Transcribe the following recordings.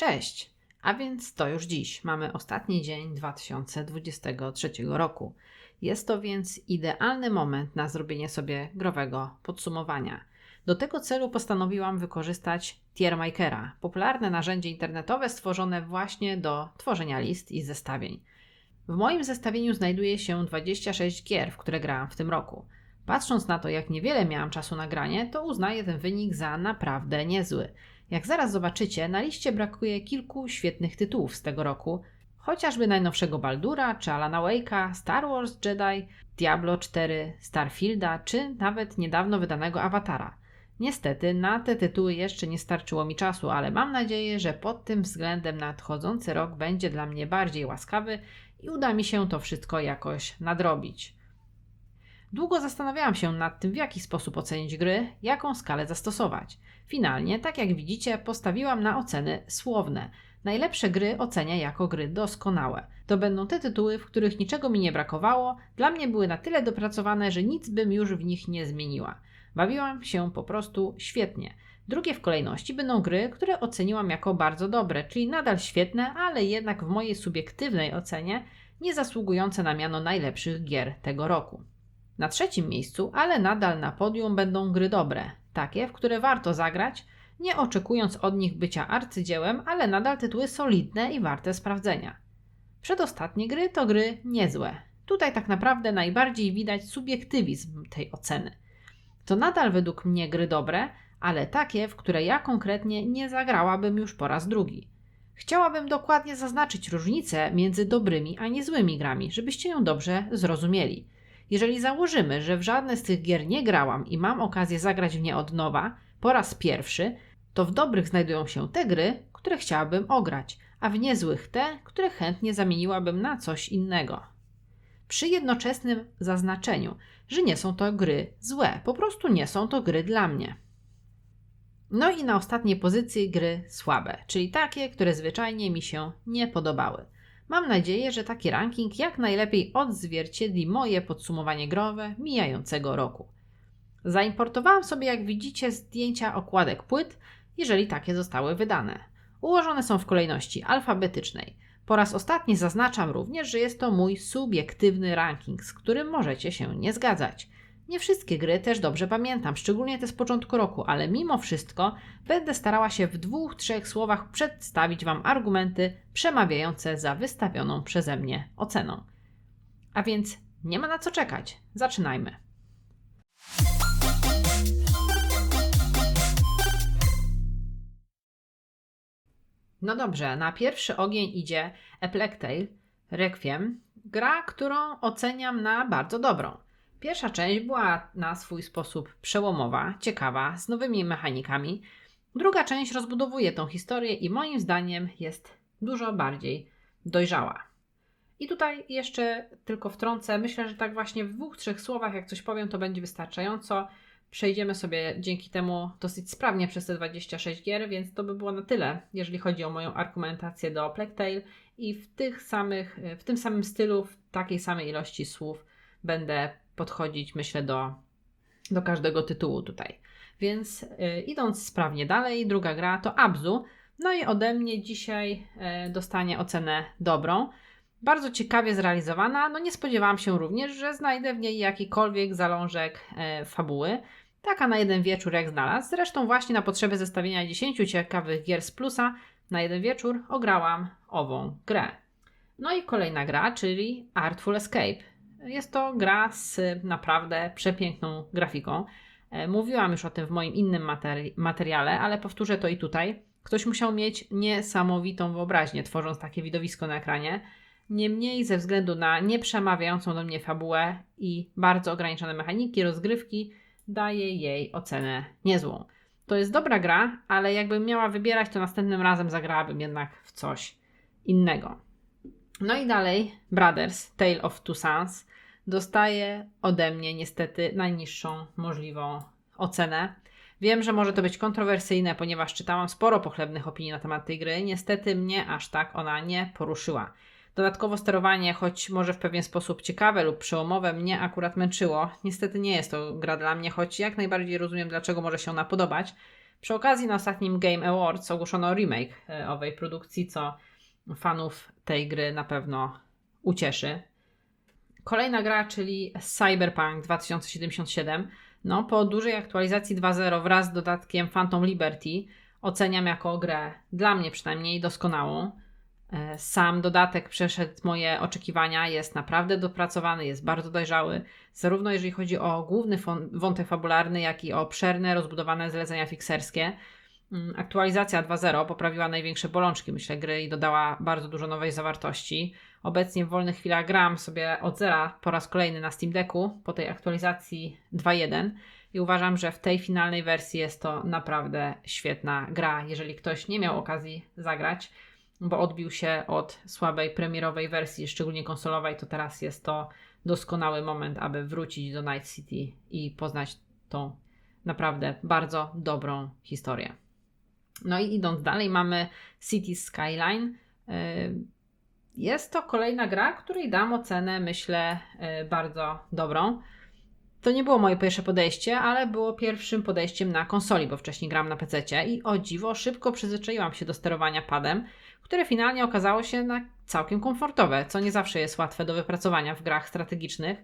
Cześć! A więc to już dziś. Mamy ostatni dzień 2023 roku. Jest to więc idealny moment na zrobienie sobie growego podsumowania. Do tego celu postanowiłam wykorzystać Tiermakera, popularne narzędzie internetowe stworzone właśnie do tworzenia list i zestawień. W moim zestawieniu znajduje się 26 gier, w które grałam w tym roku. Patrząc na to, jak niewiele miałam czasu na granie, to uznaję ten wynik za naprawdę niezły. Jak zaraz zobaczycie, na liście brakuje kilku świetnych tytułów z tego roku, chociażby najnowszego Baldura, czy Alana Wake'a, Star Wars Jedi, Diablo 4, Starfielda, czy nawet niedawno wydanego Awatara. Niestety na te tytuły jeszcze nie starczyło mi czasu, ale mam nadzieję, że pod tym względem nadchodzący rok będzie dla mnie bardziej łaskawy i uda mi się to wszystko jakoś nadrobić. Długo zastanawiałam się nad tym, w jaki sposób ocenić gry, jaką skalę zastosować. Finalnie, tak jak widzicie, postawiłam na oceny słowne. Najlepsze gry ocenia jako gry doskonałe. To będą te tytuły, w których niczego mi nie brakowało, dla mnie były na tyle dopracowane, że nic bym już w nich nie zmieniła. Bawiłam się po prostu świetnie. Drugie w kolejności będą gry, które oceniłam jako bardzo dobre, czyli nadal świetne, ale jednak w mojej subiektywnej ocenie nie zasługujące na miano najlepszych gier tego roku. Na trzecim miejscu, ale nadal na podium będą gry dobre, takie, w które warto zagrać, nie oczekując od nich bycia arcydziełem, ale nadal tytuły solidne i warte sprawdzenia. Przedostatnie gry to gry niezłe. Tutaj tak naprawdę najbardziej widać subiektywizm tej oceny. To nadal według mnie gry dobre, ale takie, w które ja konkretnie nie zagrałabym już po raz drugi. Chciałabym dokładnie zaznaczyć różnicę między dobrymi a niezłymi grami, żebyście ją dobrze zrozumieli. Jeżeli założymy, że w żadne z tych gier nie grałam i mam okazję zagrać w nie od nowa, po raz pierwszy, to w dobrych znajdują się te gry, które chciałabym ograć, a w niezłych te, które chętnie zamieniłabym na coś innego. Przy jednoczesnym zaznaczeniu, że nie są to gry złe, po prostu nie są to gry dla mnie. No i na ostatniej pozycji gry słabe, czyli takie, które zwyczajnie mi się nie podobały. Mam nadzieję, że taki ranking jak najlepiej odzwierciedli moje podsumowanie growe mijającego roku. Zaimportowałam sobie, jak widzicie, zdjęcia okładek płyt, jeżeli takie zostały wydane. Ułożone są w kolejności alfabetycznej. Po raz ostatni zaznaczam również, że jest to mój subiektywny ranking, z którym możecie się nie zgadzać. Nie wszystkie gry też dobrze pamiętam, szczególnie te z początku roku, ale mimo wszystko będę starała się w dwóch, trzech słowach przedstawić Wam argumenty przemawiające za wystawioną przeze mnie oceną. A więc nie ma na co czekać. Zaczynajmy. No dobrze, na pierwszy ogień idzie A Plague Tale Requiem, gra, którą oceniam na bardzo dobrą. Pierwsza część była na swój sposób przełomowa, ciekawa, z nowymi mechanikami. Druga część rozbudowuje tą historię i moim zdaniem jest dużo bardziej dojrzała. I tutaj jeszcze tylko wtrącę, myślę, że tak właśnie w dwóch, trzech słowach, jak coś powiem, to będzie wystarczająco. Przejdziemy sobie dzięki temu dosyć sprawnie przez te 26 gier, więc to by było na tyle, jeżeli chodzi o moją argumentację do Tale i w tych samych, w tym samym stylu, w takiej samej ilości słów będę podchodzić, myślę, do, do każdego tytułu tutaj. Więc yy, idąc sprawnie dalej, druga gra to Abzu. No i ode mnie dzisiaj yy, dostanie ocenę dobrą. Bardzo ciekawie zrealizowana. No nie spodziewałam się również, że znajdę w niej jakikolwiek zalążek yy, fabuły. Taka na jeden wieczór jak znalazł. Zresztą właśnie na potrzeby zestawienia 10 ciekawych gier z plusa na jeden wieczór ograłam ową grę. No i kolejna gra, czyli Artful Escape. Jest to gra z naprawdę przepiękną grafiką. E, mówiłam już o tym w moim innym materi materiale, ale powtórzę to i tutaj. Ktoś musiał mieć niesamowitą wyobraźnię, tworząc takie widowisko na ekranie. Niemniej, ze względu na nieprzemawiającą do mnie fabułę i bardzo ograniczone mechaniki rozgrywki, daję jej ocenę niezłą. To jest dobra gra, ale jakbym miała wybierać, to następnym razem zagrałabym jednak w coś innego. No i dalej, Brothers, Tale of Two Sons dostaje ode mnie niestety najniższą możliwą ocenę. Wiem, że może to być kontrowersyjne, ponieważ czytałam sporo pochlebnych opinii na temat tej gry. Niestety mnie aż tak ona nie poruszyła. Dodatkowo sterowanie, choć może w pewien sposób ciekawe lub przełomowe, mnie akurat męczyło. Niestety nie jest to gra dla mnie, choć jak najbardziej rozumiem, dlaczego może się ona podobać. Przy okazji na ostatnim Game Awards ogłoszono remake e, owej produkcji, co fanów tej gry na pewno ucieszy. Kolejna gra, czyli Cyberpunk 2077. No, po dużej aktualizacji 2.0 wraz z dodatkiem Phantom Liberty oceniam jako grę, dla mnie przynajmniej, doskonałą. E, Sam dodatek przeszedł moje oczekiwania, jest naprawdę dopracowany, jest bardzo dojrzały, zarówno jeżeli chodzi o główny wątek fabularny, jak i o obszerne, rozbudowane zlecenia fikserskie. Mm, Aktualizacja 2.0 poprawiła największe bolączki, myślę, gry i dodała bardzo dużo nowej zawartości. Obecnie w wolnych chwilach gram sobie od zera po raz kolejny na Steam Decku po tej aktualizacji 2.1 i uważam, że w tej finalnej wersji jest to naprawdę świetna gra. Jeżeli ktoś nie miał okazji zagrać, bo odbił się od słabej premierowej wersji, szczególnie konsolowej, to teraz jest to doskonały moment, aby wrócić do Night City i poznać tą naprawdę bardzo dobrą historię. No i idąc dalej, mamy City Skyline. Yy, Jest to kolejna gra, której dam ocenę, myślę, yy, bardzo dobrą. To nie było moje pierwsze podejście, ale było pierwszym podejściem na konsoli, bo wcześniej gram na PC i o dziwo szybko przyzwyczaiłam się do sterowania padem, które finalnie okazało się na całkiem komfortowe, co nie zawsze jest łatwe do wypracowania w grach strategicznych.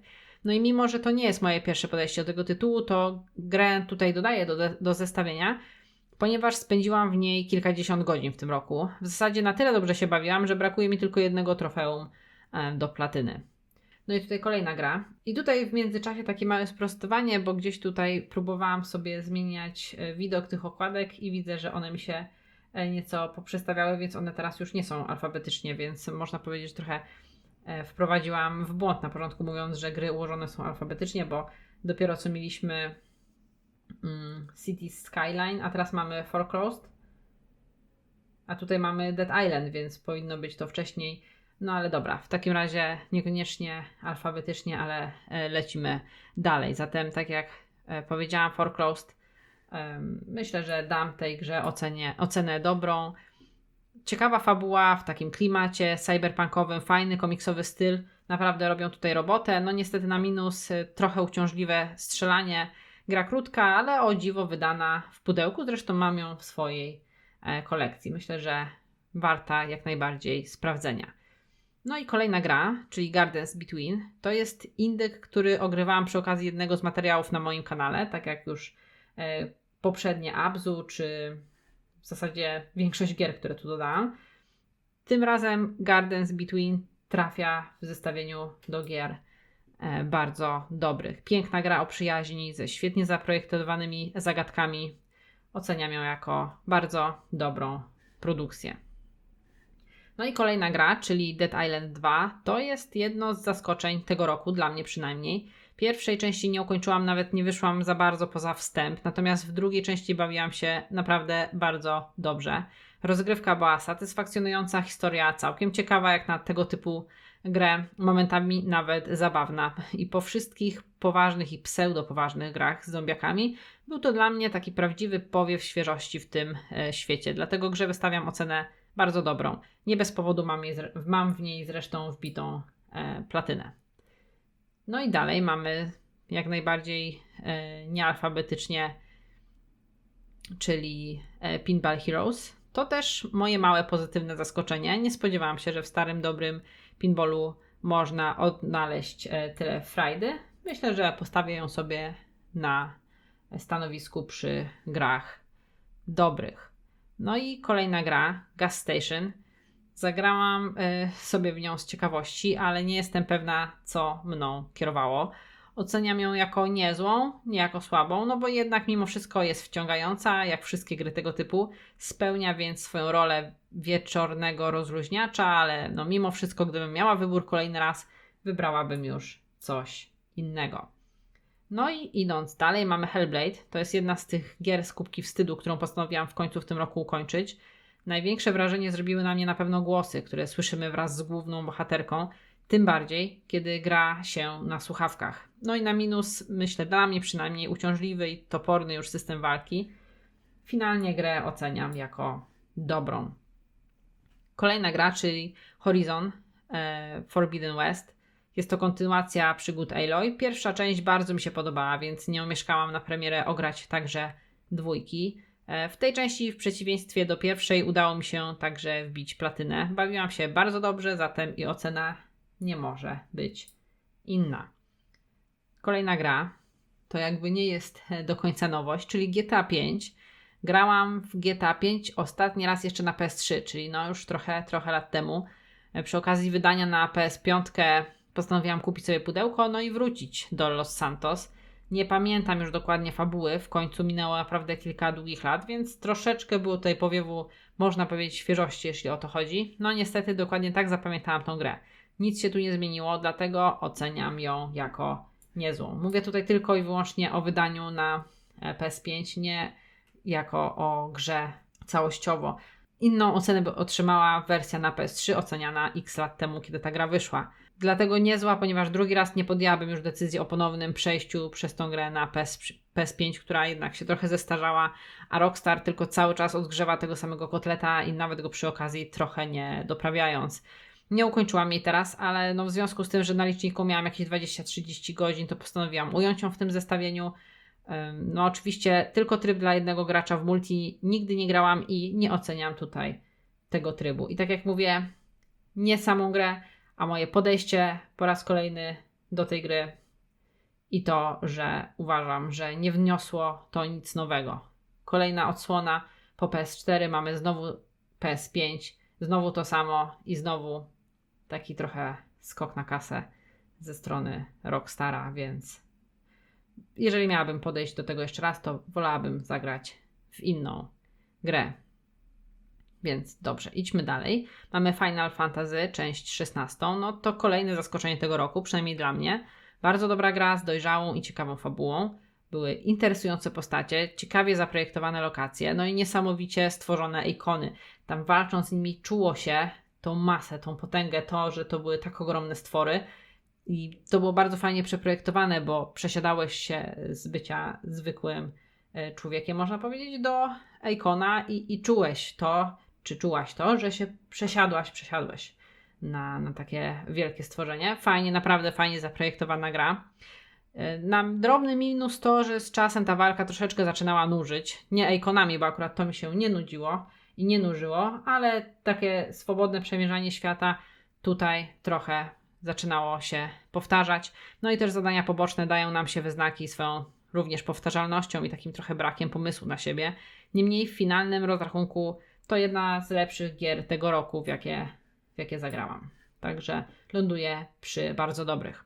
No i mimo, że to nie jest moje pierwsze podejście do tego tytułu, to grę tutaj dodaję do, do zestawienia, ponieważ spędziłam w niej kilkadziesiąt godzin w tym roku. W zasadzie na tyle dobrze się bawiłam, że brakuje mi tylko jednego trofeum e, do platyny. No i tutaj kolejna gra. I tutaj w międzyczasie takie małe sprostowanie, bo gdzieś tutaj próbowałam sobie zmieniać e, widok tych okładek i widzę, że one mi się e, nieco poprzestawiały, więc one teraz już nie są alfabetycznie, więc można powiedzieć, że trochę wprowadziłam w błąd na początku, mówiąc, że gry ułożone są alfabetycznie, bo dopiero co mieliśmy mm, City Skyline, a teraz mamy Foreclosed, a tutaj mamy Dead Island, więc powinno być to wcześniej. No ale dobra, w takim razie niekoniecznie alfabetycznie, ale e, lecimy dalej. Zatem, tak jak e, powiedziałam, Foreclosed, myślę, że dam tej grze ocenie, ocenę dobrą. Ciekawa fabuła w takim klimacie cyberpunkowym, fajny komiksowy styl. Naprawdę robią tutaj robotę. No niestety na minus y, trochę uciążliwe strzelanie. Gra krótka, ale o dziwo wydana w pudełku. Zresztą mam ją w swojej e, kolekcji. Myślę, że warta jak najbardziej sprawdzenia. No i kolejna gra, czyli Gardens Between. To jest indyk, który ogrywałam przy okazji jednego z materiałów na moim kanale, tak jak już e, poprzednie Abzu, czy w zasadzie większość gier, które tu dodałam. Tym razem Gardens Between trafia w zestawieniu do gier bardzo dobrych. Piękna gra o przyjaźni ze świetnie zaprojektowanymi zagadkami. Oceniam ją jako bardzo dobrą produkcję. No i kolejna gra, czyli Dead Island 2, to jest jedno z zaskoczeń tego roku, dla mnie przynajmniej. Pierwszej części nie ukończyłam, nawet nie wyszłam za bardzo poza wstęp, natomiast w drugiej części bawiłam się naprawdę bardzo dobrze. Rozgrywka była satysfakcjonująca, historia całkiem ciekawa jak na tego typu grę, momentami nawet zabawna. I po wszystkich poważnych i pseudopoważnych grach z zombiakami był to dla mnie taki prawdziwy powiew świeżości w tym e, świecie. Dlatego grze wystawiam ocenę bardzo dobrą. Nie bez powodu mam, mam w niej zresztą wbitą e, platynę. No i dalej mamy jak najbardziej e, niealfabetycznie, czyli e, Pinball Heroes. To też moje małe pozytywne zaskoczenie. Nie spodziewałam się, że w starym, dobrym pinballu można odnaleźć e, tyle frajdy. Myślę, że postawię ją sobie na stanowisku przy grach dobrych. No i kolejna gra, Gas Station. Zagrałam y, sobie w nią z ciekawości, ale nie jestem pewna, co mną kierowało. Oceniam ją jako niezłą, nie jako słabą, no bo jednak mimo wszystko jest wciągająca, jak wszystkie gry tego typu. Spełnia więc swoją rolę wieczornego rozluźniacza, ale no mimo wszystko, gdybym miała wybór kolejny raz, wybrałabym już coś innego. No i idąc dalej, mamy Hellblade. To jest jedna z tych gier z kubki wstydu, którą postanowiłam w końcu w tym roku ukończyć. Największe wrażenie zrobiły na mnie na pewno głosy, które słyszymy wraz z główną bohaterką, tym bardziej, kiedy gra się na słuchawkach. No i na minus, myślę, dla mnie przynajmniej uciążliwy i toporny już system walki. Finalnie grę oceniam jako dobrą. Kolejna gra, czyli Horizon e, Forbidden West. Jest to kontynuacja przygód Aloy. Pierwsza część bardzo mi się podobała, więc nie omieszkałam na premierę ograć także dwójki. E, W tej części, w przeciwieństwie do pierwszej, udało mi się także wbić platynę. Bawiłam się bardzo dobrze, zatem i ocena nie może być inna. Kolejna gra to jakby nie jest e, do końca nowość, czyli GTA 5. Grałam w GTA 5 ostatni raz jeszcze na PS3, czyli no już trochę, trochę lat temu. E, Przy okazji wydania na PS5 postanowiłam kupić sobie pudełko, no i wrócić do Los Santos. Nie pamiętam już dokładnie fabuły, w końcu minęło naprawdę kilka długich lat, więc troszeczkę było tutaj powiewu, można powiedzieć, świeżości, jeśli o to chodzi. No niestety dokładnie tak zapamiętałam tą grę. Nic się tu nie zmieniło, dlatego oceniam ją jako niezłą. Mówię tutaj tylko i wyłącznie o wydaniu na e, PS5, nie jako o grze całościowo. Inną ocenę by otrzymała wersja na PS3, oceniana x lat temu, kiedy ta gra wyszła. Dlatego niezła, ponieważ drugi raz nie podjęłabym już decyzji o ponownym przejściu przez tą grę na PS, PS5, która jednak się trochę zestarzała, a Rockstar tylko cały czas odgrzewa tego samego kotleta i nawet go przy okazji trochę nie doprawiając. Nie ukończyłam jej teraz, ale no w związku z tym, że na liczniku miałam jakieś 20-30 godzin, to postanowiłam ująć ją w tym zestawieniu. No oczywiście tylko tryb dla jednego gracza w multi nigdy nie grałam i nie oceniam tutaj tego trybu. I tak jak mówię, nie samą grę, a moje podejście po raz kolejny do tej gry i to, że uważam, że nie wniosło to nic nowego. Kolejna odsłona po PS4, mamy znowu PS5, znowu to samo i znowu taki trochę skok na kasę ze strony Rockstara, więc jeżeli miałabym podejść do tego jeszcze raz, to wolałabym zagrać w inną grę. Więc dobrze, idźmy dalej. Mamy Final Fantasy, część 16. No to kolejne zaskoczenie tego roku, przynajmniej dla mnie. Bardzo dobra gra z dojrzałą i ciekawą fabułą. Były interesujące postacie, ciekawie zaprojektowane lokacje, no i niesamowicie stworzone ikony. Tam walcząc z nimi czuło się tą masę, tą potęgę, to, że to były tak ogromne stwory. I to było bardzo fajnie przeprojektowane, bo przesiadałeś się z bycia zwykłym e, człowiekiem, można powiedzieć, do ikona i, i czułeś to, czy czułaś to, że się przesiadłaś, przesiadłeś na, na takie wielkie stworzenie. Fajnie, naprawdę fajnie zaprojektowana gra. E, Na drobny minus to, że z czasem ta walka troszeczkę zaczynała nużyć. Nie ikonami, bo akurat to mi się nie nudziło i nie nużyło, ale takie swobodne przemierzanie świata tutaj trochę zaczynało się powtarzać. No i też zadania poboczne dają nam się wyznaki swoją również powtarzalnością i takim trochę brakiem pomysłu na siebie. Niemniej w finalnym rozrachunku to jedna z lepszych gier tego roku, w jakie, w jakie zagrałam. Także ląduję przy bardzo dobrych.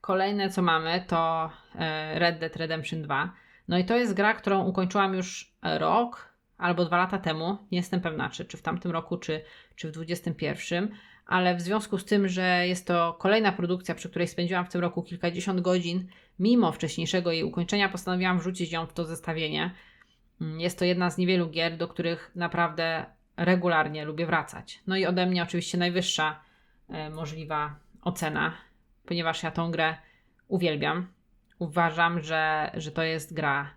Kolejne, co mamy, to e, Red Dead Redemption 2. No i to jest gra, którą ukończyłam już rok albo dwa lata temu. Nie jestem pewna, czy, czy w tamtym roku, czy, czy w 21. Ale w związku z tym, że jest to kolejna produkcja, przy której spędziłam w tym roku kilkadziesiąt godzin, mimo wcześniejszego jej ukończenia, postanowiłam wrzucić ją w to zestawienie. Mm, Jest to jedna z niewielu gier, do których naprawdę regularnie lubię wracać. No i ode mnie oczywiście najwyższa e, możliwa ocena, ponieważ ja tą grę uwielbiam. Uważam, że, że to jest gra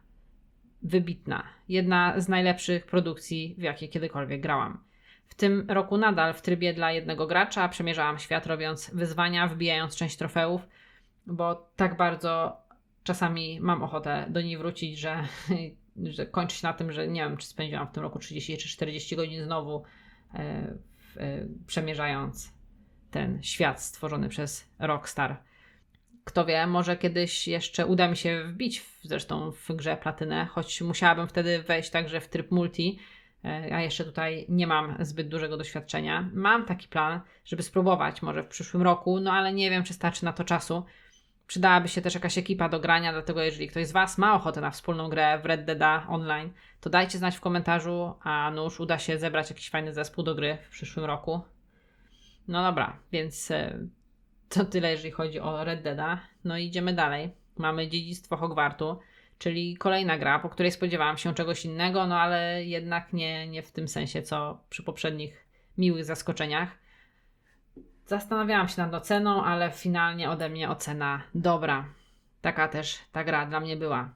wybitna. Jedna z najlepszych produkcji, w jakie kiedykolwiek grałam. W tym roku nadal w trybie dla jednego gracza przemierzałam świat, robiąc wyzwania, wbijając część trofeów, bo tak bardzo czasami mam ochotę do niej wrócić, że, że kończy się na tym, że nie wiem, czy spędziłam w tym roku 30 czy 40 godzin znowu w, e, przemierzając ten świat stworzony przez Rockstar. Kto wie, może kiedyś jeszcze uda mi się wbić w, zresztą w grze platynę, choć musiałabym wtedy wejść także w tryb multi, e, a jeszcze tutaj nie mam zbyt dużego doświadczenia. Mam taki plan, żeby spróbować może w przyszłym roku, no ale nie wiem, czy starczy na to czasu. Przydałaby się też jakaś ekipa do grania, dlatego jeżeli ktoś z Was ma ochotę na wspólną grę w Red Dead Online, to dajcie znać w komentarzu, a nuż uda się zebrać jakiś fajny zespół do gry w przyszłym roku. No dobra, więc e, to tyle, jeżeli chodzi o Red Deada. No idziemy dalej. Mamy Dziedzictwo Hogwartu, czyli kolejna gra, po której spodziewałam się czegoś innego, no ale jednak nie, nie w tym sensie, co przy poprzednich miłych zaskoczeniach. Zastanawiałam się nad oceną, ale finalnie ode mnie ocena dobra. Taka też ta gra dla mnie była.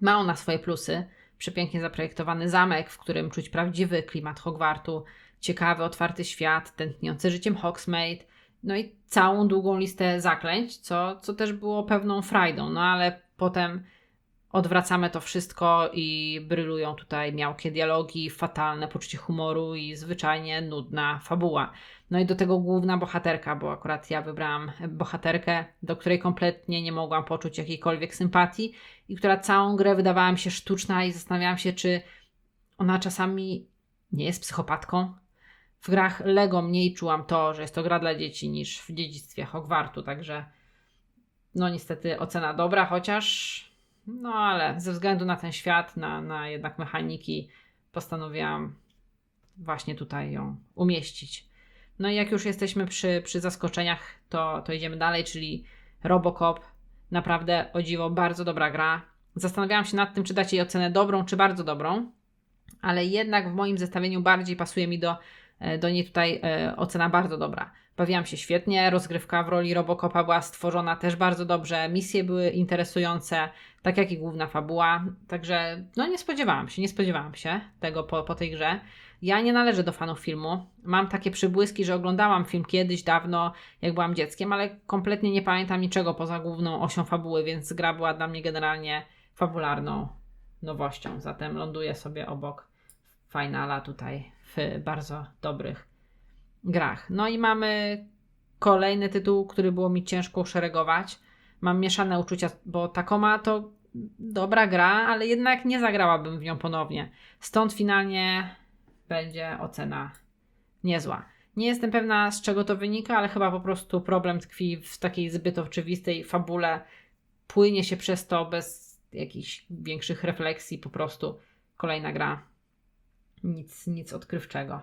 Ma ona swoje plusy. Przepięknie zaprojektowany zamek, w którym czuć prawdziwy klimat Hogwartu, ciekawy, otwarty świat, tętniący życiem Hogsmeade, no i całą długą listę zaklęć, co, co też było pewną frajdą, no ale potem odwracamy to wszystko i brylują tutaj miałkie dialogi, fatalne poczucie humoru i zwyczajnie nudna fabuła. No i do tego główna bohaterka, bo akurat ja wybrałam bohaterkę, do której kompletnie nie mogłam poczuć jakiejkolwiek sympatii i która całą grę wydawała mi się sztuczna i zastanawiałam się, czy ona czasami nie jest psychopatką. W grach Lego mniej czułam to, że jest to gra dla dzieci niż w dziedzictwie Hogwartu, także no niestety ocena dobra, chociaż no ale ze względu na ten świat, na, na jednak mechaniki, postanowiłam właśnie tutaj ją umieścić. No i jak już jesteśmy przy, przy zaskoczeniach, to, to idziemy dalej, czyli Robocop. Naprawdę o dziwo bardzo dobra gra. Zastanawiałam się nad tym, czy dać jej ocenę dobrą, czy bardzo dobrą, ale jednak w moim zestawieniu bardziej pasuje mi do, do niej tutaj e, ocena bardzo dobra. Bawiłam się świetnie, rozgrywka w roli Robocopa była stworzona też bardzo dobrze, misje były interesujące, tak jak i główna fabuła, także no nie spodziewałam się, nie spodziewałam się tego po, po tej grze. Ja nie należę do fanów filmu. Mam takie przybłyski, że oglądałam film kiedyś, dawno, jak byłam dzieckiem, ale kompletnie nie pamiętam niczego poza główną osią fabuły, więc gra była dla mnie generalnie fabularną nowością. Zatem ląduję sobie obok finala tutaj w bardzo dobrych grach. No i mamy kolejny tytuł, który było mi ciężko uszeregować. Mam mieszane uczucia, bo Takoma to dobra gra, ale jednak nie zagrałabym w nią ponownie. Stąd finalnie będzie ocena niezła. Nie jestem pewna z czego to wynika, ale chyba po prostu problem tkwi w takiej zbyt oczywistej fabule. Płynie się przez to bez jakichś większych refleksji, po prostu kolejna gra. Nic, nic odkrywczego.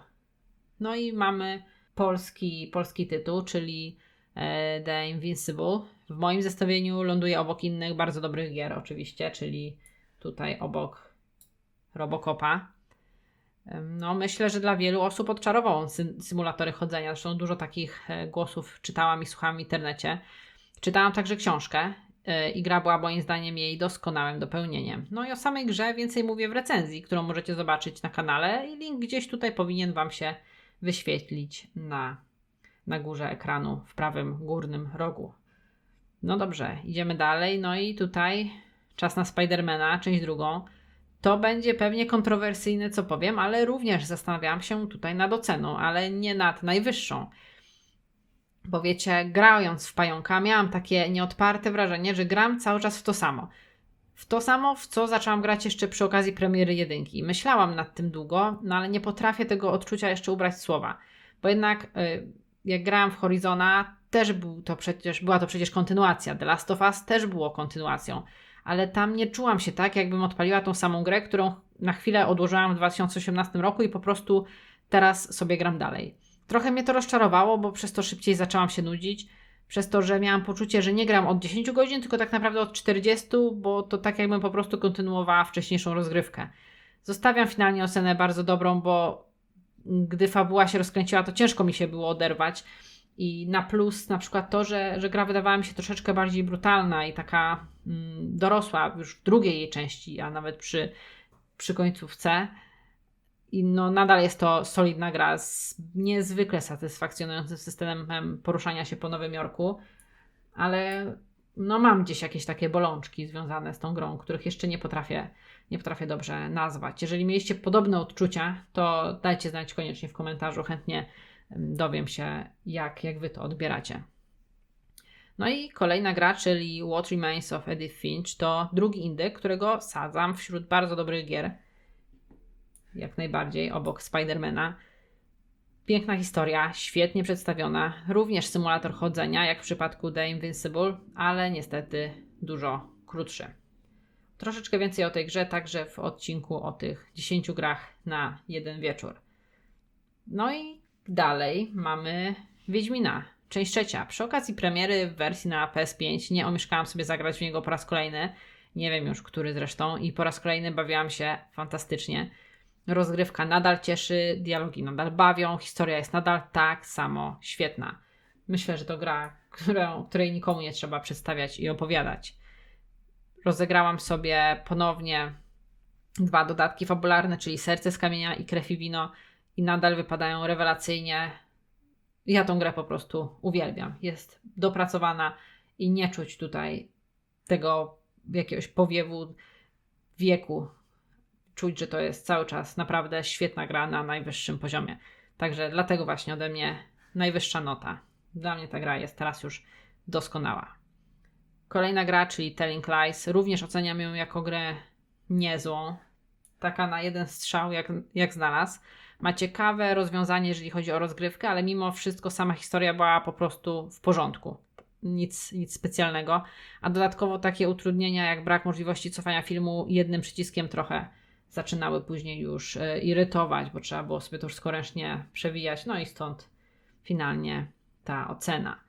No i mamy polski, polski tytuł, czyli e, The Invincible. W moim zestawieniu ląduje obok innych bardzo dobrych gier, oczywiście, czyli tutaj obok Robocopa. No, myślę, że dla wielu osób odczarował on symulatory chodzenia. Zresztą dużo takich e, głosów czytałam i słuchałam w internecie. Czytałam także książkę i gra była moim zdaniem jej doskonałym dopełnieniem. No i o samej grze więcej mówię w recenzji, którą możecie zobaczyć na kanale i link gdzieś tutaj powinien Wam się wyświetlić na, na górze ekranu w prawym górnym rogu. No dobrze, idziemy dalej. No i tutaj czas na Spidermana, część drugą. To będzie pewnie kontrowersyjne, co powiem, ale również zastanawiałam się tutaj nad oceną, ale nie nad najwyższą. Bo wiecie, grając w pająka, miałam takie nieodparte wrażenie, że gram cały czas w to samo. W to samo, w co zaczęłam grać jeszcze przy okazji premiery jedynki. Myślałam nad tym długo, no ale nie potrafię tego odczucia jeszcze ubrać słowa. Bo jednak y, jak grałam w Horizona, też był to przecież, była to przecież kontynuacja. The Last of Us też było kontynuacją ale tam nie czułam się tak, jakbym odpaliła tą samą grę, którą na chwilę odłożyłam w 2018 roku i po prostu teraz sobie gram dalej. Trochę mnie to rozczarowało, bo przez to szybciej zaczęłam się nudzić, przez to, że miałam poczucie, że nie gram od 10 godzin, tylko tak naprawdę od 40, bo to tak jakbym po prostu kontynuowała wcześniejszą rozgrywkę. Zostawiam finalnie ocenę bardzo dobrą, bo gdy fabuła się rozkręciła, to ciężko mi się było oderwać. I na plus na przykład to, że, że gra wydawała mi się troszeczkę bardziej brutalna i taka mm, dorosła już w drugiej jej części, a nawet przy, przy końcówce. I no, nadal jest to solidna gra z niezwykle satysfakcjonującym systemem poruszania się po Nowym Jorku, ale no, mam gdzieś jakieś takie bolączki związane z tą grą, których jeszcze nie potrafię, nie potrafię dobrze nazwać. Jeżeli mieliście podobne odczucia, to dajcie znać koniecznie w komentarzu, chętnie dowiem się, jak, jak wy to odbieracie. No i kolejna gra, czyli What Remains of Edith Finch, to drugi indyk, którego sadzam wśród bardzo dobrych gier. Jak najbardziej, obok Spidermana. Piękna historia, świetnie przedstawiona, również symulator chodzenia, jak w przypadku The Invincible, ale niestety dużo krótszy. Troszeczkę więcej o tej grze, także w odcinku o tych 10 grach na jeden wieczór. No i Dalej mamy Wiedźmina, część trzecia. Przy okazji premiery w wersji na PS5 nie omieszkałam sobie zagrać w niego po raz kolejny. Nie wiem już, który zresztą. I po raz kolejny bawiłam się fantastycznie. Rozgrywka nadal cieszy, dialogi nadal bawią, historia jest nadal tak samo świetna. Myślę, że to gra, którą, której nikomu nie trzeba przedstawiać i opowiadać. Rozegrałam sobie ponownie dwa dodatki fabularne, czyli Serce z kamienia i Krew i wino i nadal wypadają rewelacyjnie. Ja tą grę po prostu uwielbiam. Jest dopracowana i nie czuć tutaj tego jakiegoś powiewu wieku czuć, że to jest cały czas naprawdę świetna gra na najwyższym poziomie. Także dlatego właśnie ode mnie najwyższa nota. Dla mnie ta gra jest teraz już doskonała. Kolejna gra, czyli Telling Lies, również oceniam ją jako grę niezłą. Taka na jeden strzał, jak, jak znalazł. Ma ciekawe rozwiązanie, jeżeli chodzi o rozgrywkę, ale mimo wszystko sama historia była po prostu w porządku. Nic, nic specjalnego. A dodatkowo takie utrudnienia, jak brak możliwości cofania filmu jednym przyciskiem, trochę zaczynały później już e, irytować, bo trzeba było sobie to wszystko ręcznie przewijać. No i stąd finalnie ta ocena.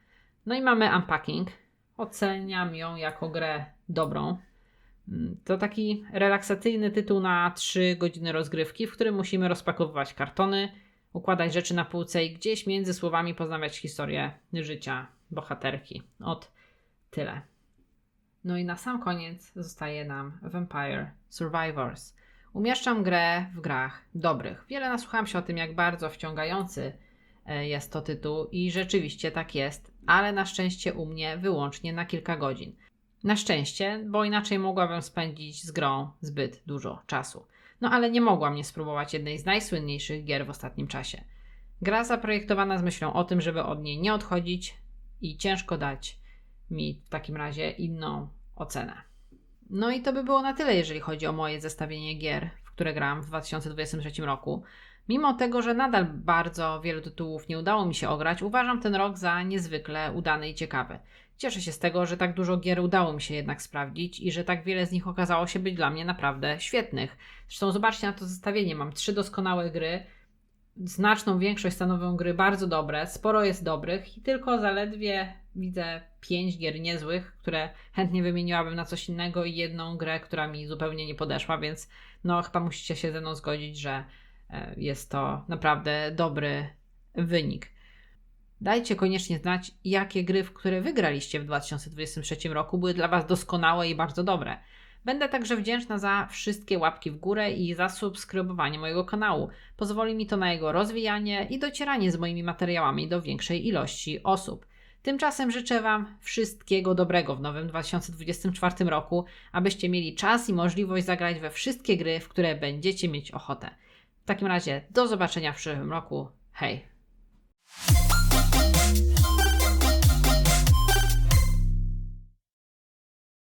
No i mamy Unpacking. Oceniam ją jako grę dobrą. Mm, To taki relaksacyjny tytuł na 3 godziny rozgrywki, w którym musimy rozpakowywać kartony, układać rzeczy na półce i gdzieś między słowami poznawać historię życia bohaterki. Od tyle. No i na sam koniec zostaje nam Vampire Survivors. Umieszczam grę w grach dobrych. Wiele nasłuchałam się o tym, jak bardzo wciągający e, jest to tytuł i rzeczywiście tak jest, ale na szczęście u mnie wyłącznie na kilka godzin. Na szczęście, bo inaczej mogłabym spędzić z grą zbyt dużo czasu. No ale nie mogłam nie spróbować jednej z najsłynniejszych gier w ostatnim czasie. Gra zaprojektowana z myślą o tym, żeby od niej nie odchodzić i ciężko dać mi w takim razie inną ocenę. No i to by było na tyle, jeżeli chodzi o moje zestawienie gier, w które gram w 2023 roku. Mimo tego, że nadal bardzo wielu tytułów nie udało mi się ograć, uważam ten rok za niezwykle udany i ciekawy. Cieszę się z tego, że tak dużo gier udało mi się jednak sprawdzić i że tak wiele z nich okazało się być dla mnie naprawdę świetnych. Zresztą zobaczcie na to zestawienie. Mam trzy doskonałe gry, znaczną większość stanowią gry bardzo dobre, sporo jest dobrych i tylko zaledwie widzę pięć gier niezłych, które chętnie wymieniłabym na coś innego i jedną grę, która mi zupełnie nie podeszła, więc no chyba musicie się ze mną zgodzić, że e, jest to naprawdę dobry wynik. Dajcie koniecznie znać, jakie gry, w które wygraliście w 2023 roku, były dla Was doskonałe i bardzo dobre. Będę także wdzięczna za wszystkie łapki w górę i za subskrybowanie mojego kanału. Pozwoli mi to na jego rozwijanie i docieranie z moimi materiałami do większej ilości osób. Tymczasem życzę Wam wszystkiego dobrego w nowym 2024 roku, abyście mieli czas i możliwość zagrać we wszystkie gry, w które będziecie mieć ochotę. W takim razie do zobaczenia w przyszłym roku. Hej!